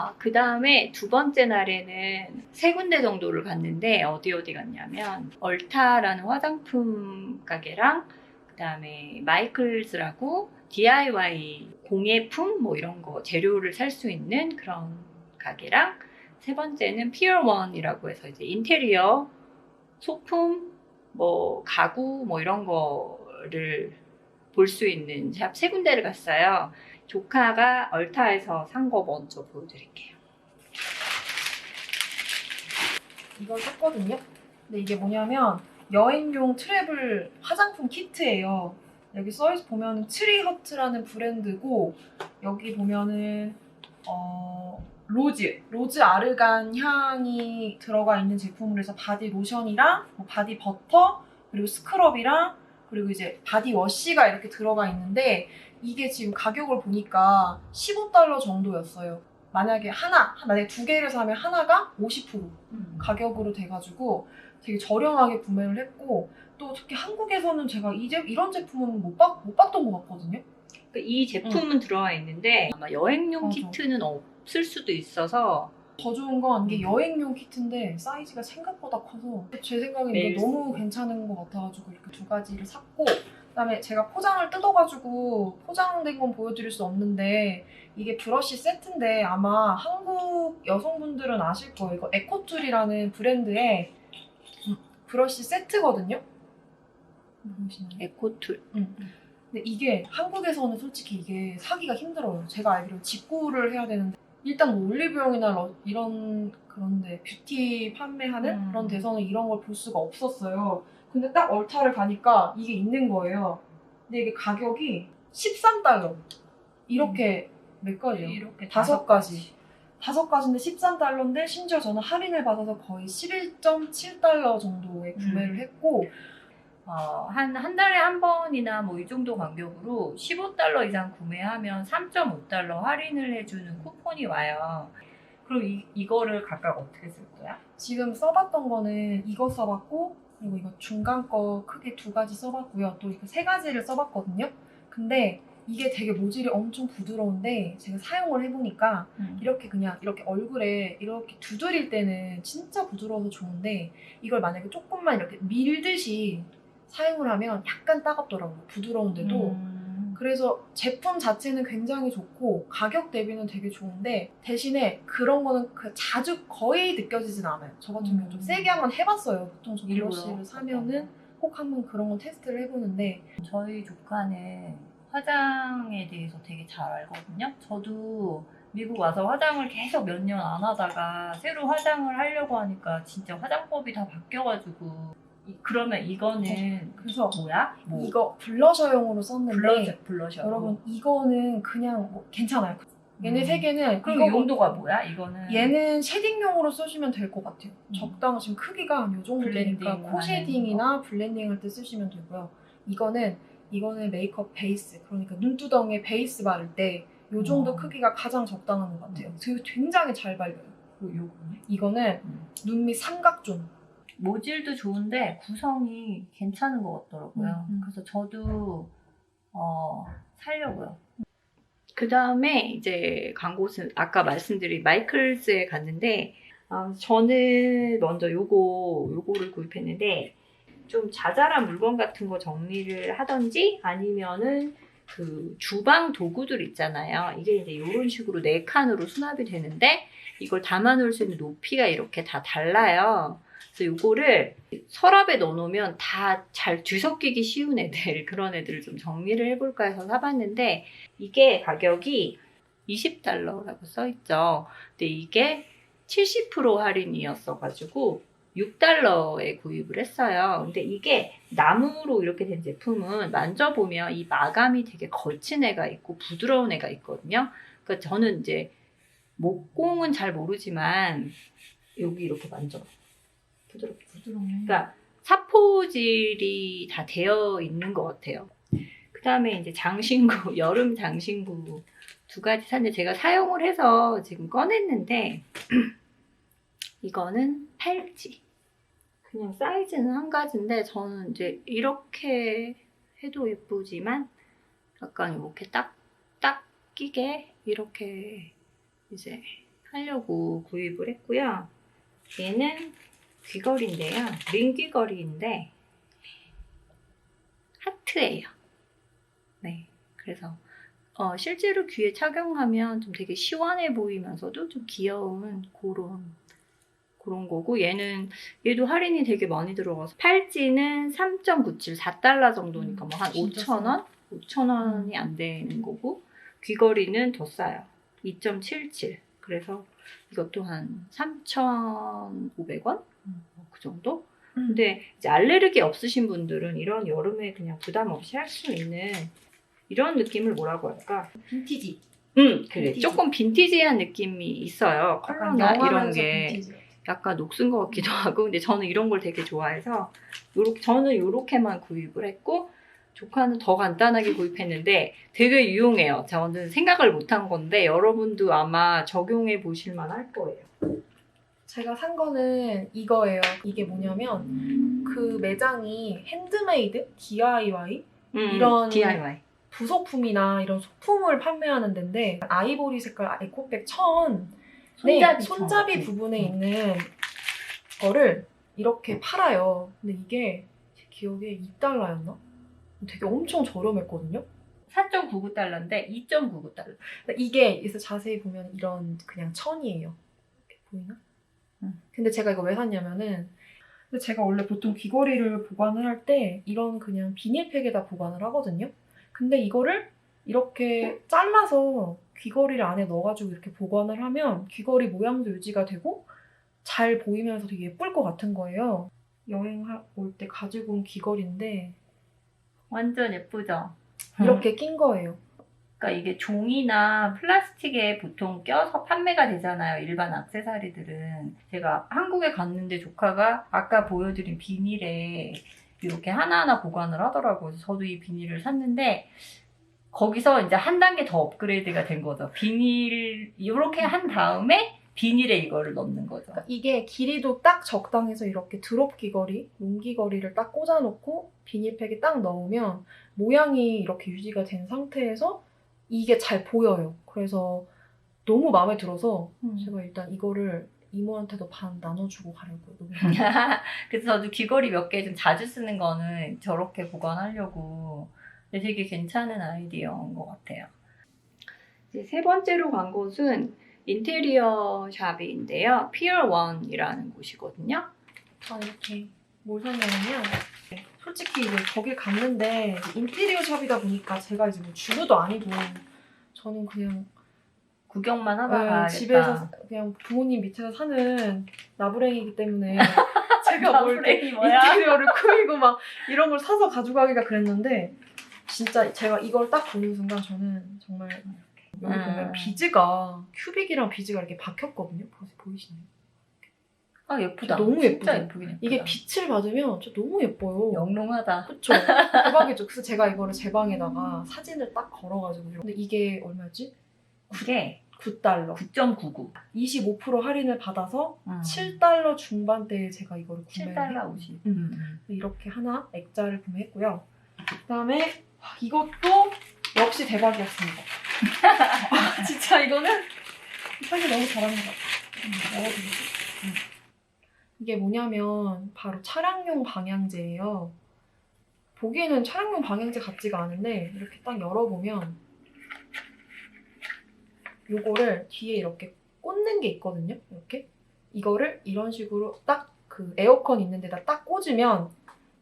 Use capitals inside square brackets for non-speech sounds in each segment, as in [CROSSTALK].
아, 그 다음에 두 번째 날에는 세 군데 정도를 갔는데 어디 어디 갔냐면 얼타라는 화장품 가게랑 그 다음에 마이클스라고 DIY 공예품 뭐 이런 거 재료를 살 수 있는 그런 가게랑 세 번째는 피어원이라고 해서 이제 인테리어 소품 뭐 가구 뭐 이런 거를 볼 수 있는 샵 세 군데를 갔어요. 조카가 얼타에서 산 거 먼저 보여드릴게요. 이걸 샀거든요. 근데 이게 뭐냐면 여행용 트래블 화장품 키트예요. 여기 써있 보면 트리허트라는 브랜드고 여기 보면은 어, 로즈 로즈 아르간 향이 들어가 있는 제품으로 해서 바디 로션이랑 뭐 바디 버터 그리고 스크럽이랑 그리고 이제 바디 워시가 이렇게 들어가 있는데 이게 지금 가격을 보니까 15달러 정도였어요. 만약에 하나, 만약에 두 개를 사면 하나가 50% 가격으로 돼가지고 되게 저렴하게 구매를 했고 또 특히 한국에서는 제가 이 제, 이런 제품은 못, 봤, 못 봤던 것 같거든요. 그러니까 이 제품은 들어와 있는데 아마 여행용 맞아. 키트는 없을 수도 있어서 더 좋은 건 음. 이게 여행용 키트인데 사이즈가 생각보다 커서 제 생각엔 매일 이거 너무. 괜찮은 것 같아가지고 이렇게 두 가지를 샀고 그다음에 제가 포장을 뜯어가지고 포장된 건 보여드릴 수 없는데 이게 브러쉬 세트인데 아마 한국 여성분들은 아실 거예요. 이거 에코툴이라는 브랜드의 음, 브러쉬 세트거든요. 보이시나요? 에코툴 근데 이게 한국에서는 솔직히 이게 사기가 힘들어요. 제가 알기로 직구를 해야 되는데 일단 뭐 올리브영이나 러- 이런 그런데 뷰티 판매하는 음. 그런 데서는 이런 걸 볼 수가 없었어요. 근데 딱 얼타를 가니까 이게 있는 거예요. 근데 이게 가격이 13달러. 이렇게 몇 가지요? 이렇게 다섯 가지. 다섯 가지인데 13달러인데 심지어 저는 할인을 받아서 거의 11.7달러 정도에 구매를 음. 했고 어, 한, 한 달에 한 번이나 뭐 이 정도 간격으로 15달러 이상 구매하면 3.5달러 할인을 해주는 쿠폰이 와요. 그럼 이, 이거를 각각 어떻게 쓸 거야? 지금 써봤던 거는 이거 써봤고 그리고 이거 중간 거 크게 두 가지 써봤고요. 또 이거 세 가지를 써봤거든요. 근데 이게 되게 모질이 엄청 부드러운데 제가 사용을 해보니까 이렇게 그냥 이렇게 얼굴에 이렇게 두드릴 때는 진짜 부드러워서 좋은데 이걸 만약에 조금만 이렇게 밀듯이 사용을 하면 약간 따갑더라고요. 부드러운데도 음. 그래서 제품 자체는 굉장히 좋고 가격 대비는 되게 좋은데 대신에 그런 거는 그 자주 거의 느껴지진 않아요. 저 같은 경우는 좀 음. 세게 한번 해봤어요. 보통 저? 블러쉬를 사면은 꼭 한번 그런 거 테스트를 해보는데 저희 조카는 화장에 대해서 되게 잘 알거든요. 저도 미국 와서 화장을 계속 몇 년 안 하다가 새로 화장을 하려고 하니까 진짜 화장법이 다 바뀌어가지고 이- 그러면 이거는 그래서 뭐야? 뭐 이거 블러셔용으로 썼는데 블러셔 블러셔. 여러분 이거는 그냥 뭐 괜찮아요. 얘네 음. 세 개는 그럼 이거 용도가 뭐야? 이거는 얘는 쉐딩용으로 쓰시면 될 것 같아요. 음. 적당한 지금 크기가 한요 정도 되니까 코 쉐딩이나 블렌딩 할 때 쓰시면 되고요. 이거는 이거는 메이크업 베이스 그러니까 눈두덩이에 베이스 바를 때 요 정도 어. 크기가 가장 적당한 것 같아요. 되게 굉장히 잘 발려요. 그리고 요거는 이거는 음. 눈밑 삼각존. 모질도 좋은데 구성이 괜찮은 것 같더라고요. 음, 음. 그래서 저도 어, 살려고요. 그 다음에 이제 간 곳은 아까 말씀드린 마이클스에 갔는데 아, 저는 먼저 요거 요거를 구입했는데 좀 자잘한 물건 같은 거 정리를 하던지 아니면은 그 주방 도구들 있잖아요. 이게 이제 이런 식으로 네 칸으로 수납이 되는데 이걸 담아놓을 수 있는 높이가 이렇게 다 달라요. 그래서 요거를 서랍에 넣어놓으면 다 잘 뒤섞이기 쉬운 애들 [LAUGHS] 그런 애들을 좀 정리를 해볼까 해서 사봤는데 이게 가격이 20달러라고 써있죠. 근데 이게 70% 할인이었어가지고 6달러에 구입을 했어요. 근데 이게 나무로 이렇게 된 제품은 만져보면 이 마감이 되게 거친 애가 있고 부드러운 애가 있거든요. 그러니까 저는 이제 목공은 잘 모르지만 여기 이렇게 만져 부드럽게 부드럽네. 그러니까 사포질이 다 되어 있는 것 같아요. 그 다음에 이제 장신구, [LAUGHS] 여름 장신구 두 가지 샀는데 제가 사용을 해서 지금 꺼냈는데 [CLEARS THROAT] 이거는 팔찌. 그냥 사이즈는 한 가지인데 저는 이제 이렇게 해도 예쁘지만 약간 이렇게 딱, 딱 끼게 이렇게 이제 하려고 구입을 했고요. 얘는 귀걸이인데요. 링 귀걸이인데 하트예요. 네, 그래서 어, 실제로 귀에 착용하면 좀 되게 시원해 보이면서도 좀 귀여운 그런 그런 거고 얘는 얘도 할인이 되게 많이 들어가서 팔찌는 3.97 4달러 정도니까 뭐한 진짜 5천 원, 5천 원이 안 되는 거고 귀걸이는 더 싸요. 2.77 그래서 이것도 한 3,500원 그 정도. 근데 이제 알레르기 없으신 분들은 이런 여름에 그냥 부담 없이 할 수 있는 이런 느낌을 뭐라고 할까? 빈티지. 음, 그래. 빈티지. 조금 빈티지한 느낌이 있어요. 컬러나 이런 게 빈티지. 약간 녹슨 것 같기도 하고. 근데 저는 이런 걸 되게 좋아해서 요렇게 저는 요렇게만 구입을 했고 조카는 더 간단하게 구입했는데 되게 유용해요. 저는 생각을 못한 건데 여러분도 아마 적용해 보실 만할 거예요. 제가 산 거는 이거예요. 이게 뭐냐면 그 매장이 핸드메이드, DIY 음, 이런 DIY. 부속품이나 이런 소품을 판매하는 데인데 아이보리 색깔 에코백 천 손잡이 네, 손잡이 천. 부분에 음. 있는 거를 이렇게 팔아요. 근데 이게 제 기억에 2달러였나? 되게 엄청 저렴했거든요. 4.99달러인데 2.99달러. 그러니까 이게 여기서 자세히 보면 이런 그냥 천이에요. 이렇게 보이나? 음. 근데 제가 이거 왜 샀냐면은 근데 제가 원래 보통 귀걸이를 보관을 할 때 이런 그냥 비닐팩에다 보관을 하거든요. 근데 이거를 이렇게 잘라서 귀걸이를 안에 넣어가지고 이렇게 보관을 하면 귀걸이 모양도 유지가 되고 잘 보이면서 되게 예쁠 것 같은 거예요. 여행 올 때 가지고 온 귀걸이인데 완전 예쁘죠? 이렇게 낀 거예요. 그러니까 이게 종이나 플라스틱에 보통 껴서 판매가 되잖아요. 일반 액세서리들은. 제가 한국에 갔는데 조카가 아까 보여드린 비닐에 이렇게 하나하나 보관을 하더라고요. 저도 이 비닐을 샀는데 거기서 이제 한 단계 더 업그레이드가 된 거죠. 비닐 이렇게 한 다음에 비닐에 이거를 넣는 거죠. 그러니까 이게 길이도 딱 적당해서 이렇게 드롭 귀걸이, 롱 귀걸이를 딱 꽂아놓고 비닐팩에 딱 넣으면 모양이 이렇게 유지가 된 상태에서 이게 잘 보여요. 그래서 너무 마음에 들어서 음. 제가 일단 이거를 이모한테도 반 나눠주고 가려고요. [LAUGHS] 그래서 저도 귀걸이 몇 개 좀 자주 쓰는 거는 저렇게 보관하려고. 근데 되게 괜찮은 아이디어인 것 같아요. 이제 세 번째로 간 곳은 인테리어 샵인데요. 피어 원이라는 곳이거든요. 다 이렇게 뭘 샀냐면요. 솔직히 이제 거길 갔는데 인테리어 샵이다 보니까 제가 이제 뭐 주부도 아니고 저는 그냥 구경만 하다가 네. 집에서 그냥 부모님 밑에서 사는 나부랭이기 때문에 [LAUGHS] 제가 뭘? 인테리어를 꾸미고 막 이런 걸 사서 가져가기가 그랬는데 진짜 제가 이걸 딱 보는 순간 저는 정말 여기 음. 보면 비즈가 큐빅이랑 비즈가 이렇게 박혔거든요. 보, 보이시나요? 아 예쁘다. 너무 진짜 예쁘죠? 예쁘긴 예쁘다. 이게 빛을 받으면 진짜 너무 예뻐요. 영롱하다. 그쵸? 대박이죠. 그래서 제가 이거를 제 방에다가 사진을 딱 걸어가지고 근데 이게 얼마였지? 이게 9달러. 9.99. 25% 할인을 받아서 음. 7달러 중반대에 제가 이거를 구매를 7달러 했거든요. 50. 음. 이렇게 하나 액자를 구매했고요. 그다음에 이것도 역시 대박이었습니다. [LAUGHS] 아, 진짜 이거는 사실 너무 잘하는 것 같아요. 음. 음. 이게 뭐냐면 바로 차량용 방향제예요. 보기에는 차량용 방향제 같지가 않은데 이렇게 딱 열어보면 요거를 뒤에 이렇게 꽂는 게 있거든요. 이렇게 이거를 이런 식으로 딱 그 에어컨 있는 데다 딱 꽂으면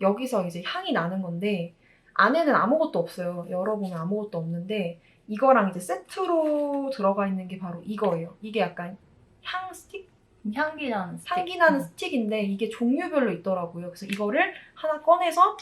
여기서 이제 향이 나는 건데 안에는 아무것도 없어요. 열어보면 아무것도 없는데 이거랑 이제 세트로 들어가 있는 게 바로 이거예요. 이게 약간 향 스틱? 향기 나는 스틱. 향기 나는 음. 스틱인데 이게 종류별로 있더라고요. 그래서 이거를 하나 꺼내서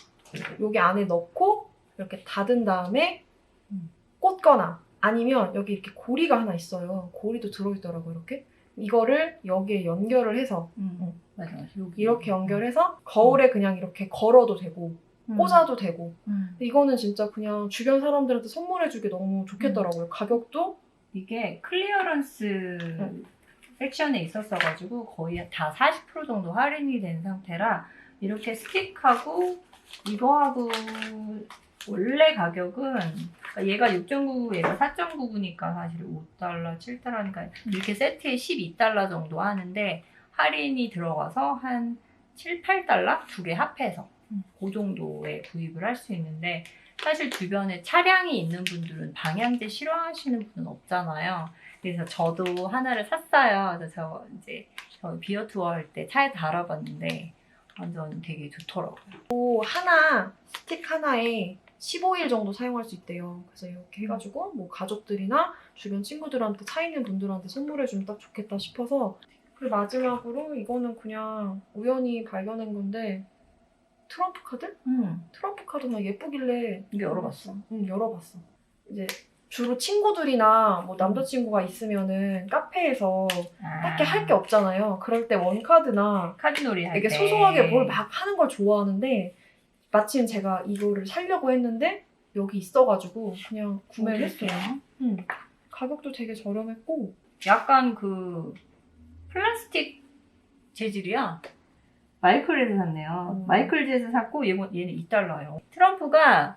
여기 안에 넣고 이렇게 닫은 다음에 음. 꽂거나 아니면 여기 이렇게 고리가 하나 있어요. 고리도 들어있더라고요. 이렇게 이거를 여기에 연결을 해서 음. 맞아. 여기. 이렇게 연결해서 거울에 그냥 이렇게 걸어도 되고 음. 꽂아도 되고 음. 이거는 진짜 그냥 주변 사람들한테 선물해주기 너무 좋겠더라고요. 가격도 이게 클리어런스 섹션에 있었어가지고 거의 다 40% 정도 할인이 된 상태라 이렇게 스틱하고 이거하고 원래 가격은 그러니까 얘가 6.99, 얘가 4.99니까 사실 5달러, 7달러니까 이렇게 세트에 12달러 정도 하는데 할인이 들어가서 한 7, 8달러 두 개 합해서 그 정도에 구입을 할 수 있는데 사실 주변에 차량이 있는 분들은 방향제 싫어하시는 분은 없잖아요. 그래서 저도 하나를 샀어요. 그래서 저 이제 저 비어 투어 할 때 차에 달아봤는데 완전 되게 좋더라고요. 또 하나 스틱 하나에 15일 정도 사용할 수 있대요. 그래서 이렇게 해가지고 뭐 가족들이나 주변 친구들한테 차 있는 분들한테 선물해주면 딱 좋겠다 싶어서 그리고 마지막으로 이거는 그냥 우연히 발견한 건데 트럼프 카드? 음, 트럼프 카드나 예쁘길래 이게 열어봤어. 응 열어봤어. 이제 주로 친구들이나 뭐 남자친구가 있으면은 카페에서 딱히 할 게 없잖아요. 그럴 때 원카드나 카드놀이 할 되게 때. 소소하게 뭘 막 하는 걸 좋아하는데 마침 제가 이거를 사려고 했는데 여기 있어가지고 그냥 구매를 했어요. 응. 가격도 되게 저렴했고 약간 그 플라스틱 재질이야. 마이클에서 샀네요. 음. 마이클즈에서 샀고 얘는, 얘는 2달러예요. 트럼프가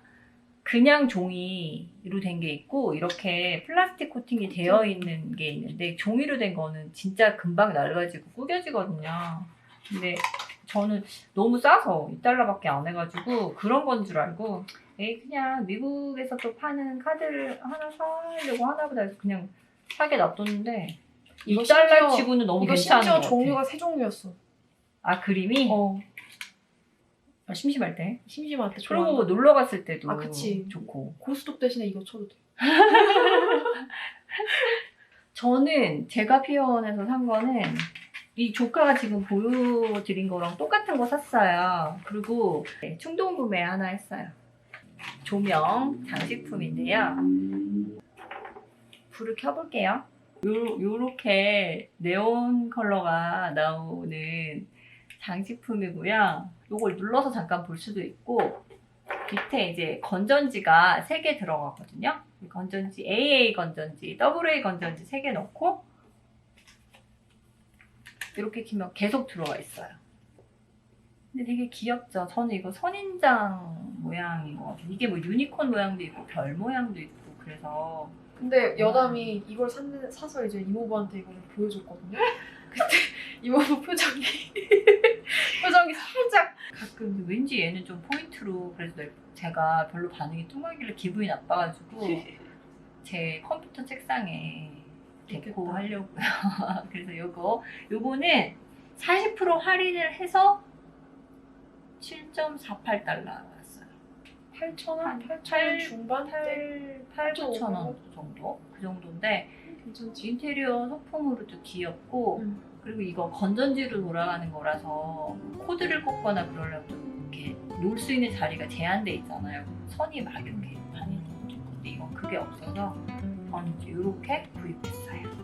그냥 종이로 된 게 있고 이렇게 플라스틱 코팅이 되어 있는 게 있는데 종이로 된 거는 진짜 금방 낡아지고 구겨지거든요. 근데 저는 너무 싸서 2달러밖에 안 해가지고 그런 건 줄 알고 에이 그냥 미국에서 또 파는 카드를 하나 사려고 하나보다 해서 그냥 사게 놔뒀는데 이거 2달러 심지어- 치고는 너무 이거 괜찮은 심지어 것 같아. 종류가 세 종류였어. 아 그림이 어 아, 심심할 때. 심심할 때 그리고 좋아. 놀러 갔을 때도 아, 그치. 좋고. 고스톱 대신에 이거 쳐도 돼. [LAUGHS] 저는 제가 피어원에서 산 거는 이 조카가 지금 보여드린 거랑 똑같은 거 샀어요. 그리고 네, 충동 구매 하나 했어요. 조명 장식품인데요. 불을 켜볼게요. 요, 요렇게 네온 컬러가 나오는 장식품이고요. 요걸 눌러서 잠깐 볼 수도 있고 밑에 이제 건전지가 3개 들어가거든요. 이 건전지 AA 건전지, AA 건전지 3개 넣고 이렇게 키면 계속 들어가 있어요. 근데 되게 귀엽죠? 저는 이거 선인장 모양인 것 같아요. 이게 뭐 유니콘 모양도 있고 별 모양도 있고 그래서 근데 여담이 이걸 샀는, 사서 이제 이모부한테 이거를 보여줬거든요. [LAUGHS] 그때 이모부 [LAUGHS] 표정이 [LAUGHS] 표정이 살짝 가끔 왠지 얘는 좀 포인트로 그래서 내- 제가 별로 반응이 뚱하길래 기분이 나빠가지고 [LAUGHS] 제 컴퓨터 책상에 데코 좋겠다. 하려고요. 그래서 요거 요거는 40% 할인을 해서 7.48달러였어요. 8천 한 원, 8천 팔- 원 중반대 8, 8, 9천 원 정도? 그 정도인데 괜찮지. 인테리어 소품으로도 귀엽고 음. 그리고 이거 건전지로 돌아가는 거라서 코드를 꽂거나 그러려면 좀 이렇게 놓을 수 있는 자리가 제한돼 있잖아요. 선이 막 이렇게 많이 있는 근데 이건 그게 없어서 저는 이렇게 구입했어요.